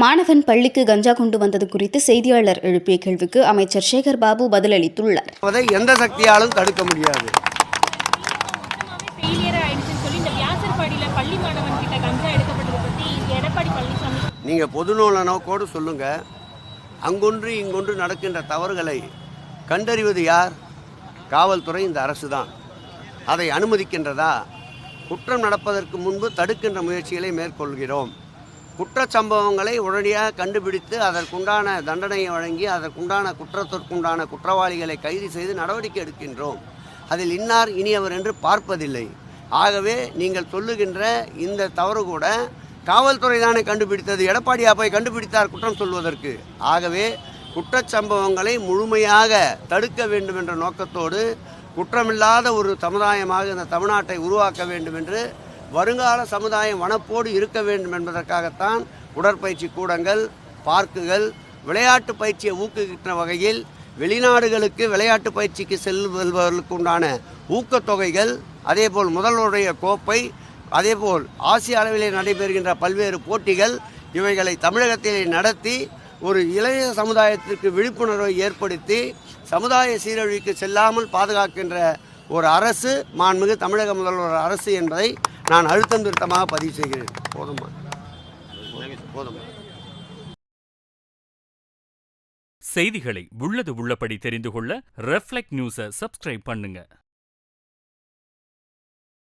மாணவன் பள்ளிக்கு கஞ்சா கொண்டு வந்தது குறித்து செய்தியாளர் எழுப்பிய கேள்விக்கு அமைச்சர் சேகர் பாபு பதிலளித்துள்ளார். அதை எந்த சக்தியாலும் தடுக்க முடியாது. ஃபெயிலியர் ஆயிடுச்சுன்னு சொல்லி இந்த வியாசர்பாடியில் பள்ளி மாணவன் கிட்ட கஞ்சா எடுக்கப்பட்டதை பற்றி எடப்பாடி பழனிசாமி நீங்கள் பொதுநூல நோக்கோடு சொல்லுங்கள் அங்கொன்று இங்கொன்று நடக்கின்ற தவறுகளை கண்டறிவது யார்? காவல்துறை இந்த அரசு தான் அதை அனுமதிக்கின்றதா? குற்றம் நடப்பதற்கு முன்பு தடுக்கின்ற முயற்சிகளை மேற்கொள்கிறோம். குற்றச்சம்பவங்களை உடனடியாக கண்டுபிடித்து அதற்குண்டான தண்டனையை வழங்கி அதற்குண்டான குற்றத்திற்குண்டான குற்றவாளிகளை கைது செய்து நடவடிக்கை எடுக்கின்றோம். அதில் இன்னார் இனியவர் என்று பார்ப்பதில்லை. ஆகவே நீங்கள் சொல்லுகின்ற இந்த தவறு கூட காவல்துறை தானே கண்டுபிடித்தது. எடப்பாடியா போய் கண்டுபிடித்தார் குற்றம் சொல்வதற்கு. ஆகவே குற்றச்சம்பவங்களை முழுமையாக தடுக்க வேண்டும் என்ற நோக்கத்தோடு குற்றமில்லாத ஒரு சமுதாயமாக இந்த தமிழ்நாட்டை உருவாக்க வேண்டும் என்று வருங்கால சமுதாயம் வனப்போடு இருக்க வேண்டும் என்பதற்காகத்தான் உடற்பயிற்சி கூடங்கள் பார்க்குகள் விளையாட்டு பயிற்சியை ஊக்குகின்ற வகையில் வெளிநாடுகளுக்கு விளையாட்டு பயிற்சிக்கு செல்வதற்கு உண்டான ஊக்கத்தொகைகள் அதேபோல் முதல்வருடைய கோப்பை அதேபோல் ஆசிய அளவிலே நடைபெறுகின்ற பல்வேறு போட்டிகள் இவைகளை தமிழகத்திலே நடத்தி ஒரு இளைய சமுதாயத்திற்கு விழிப்புணர்வை ஏற்படுத்தி சமுதாய சீரழிவுக்கு செல்லாமல் பாதுகாக்கின்ற ஒரு அரசு மாண்புமிகு தமிழக முதல்வர் அரசு என்பதை நான் அழுத்தம் திருத்தமாக பதிவு செய்கிறேன். போதுமா? போதுமா? செய்திகளை உள்ளது உள்ளபடி தெரிந்து கொள்ள ரெஃப்ளெக்ட் நியூஸை சப்ஸ்கிரைப் பண்ணுங்க.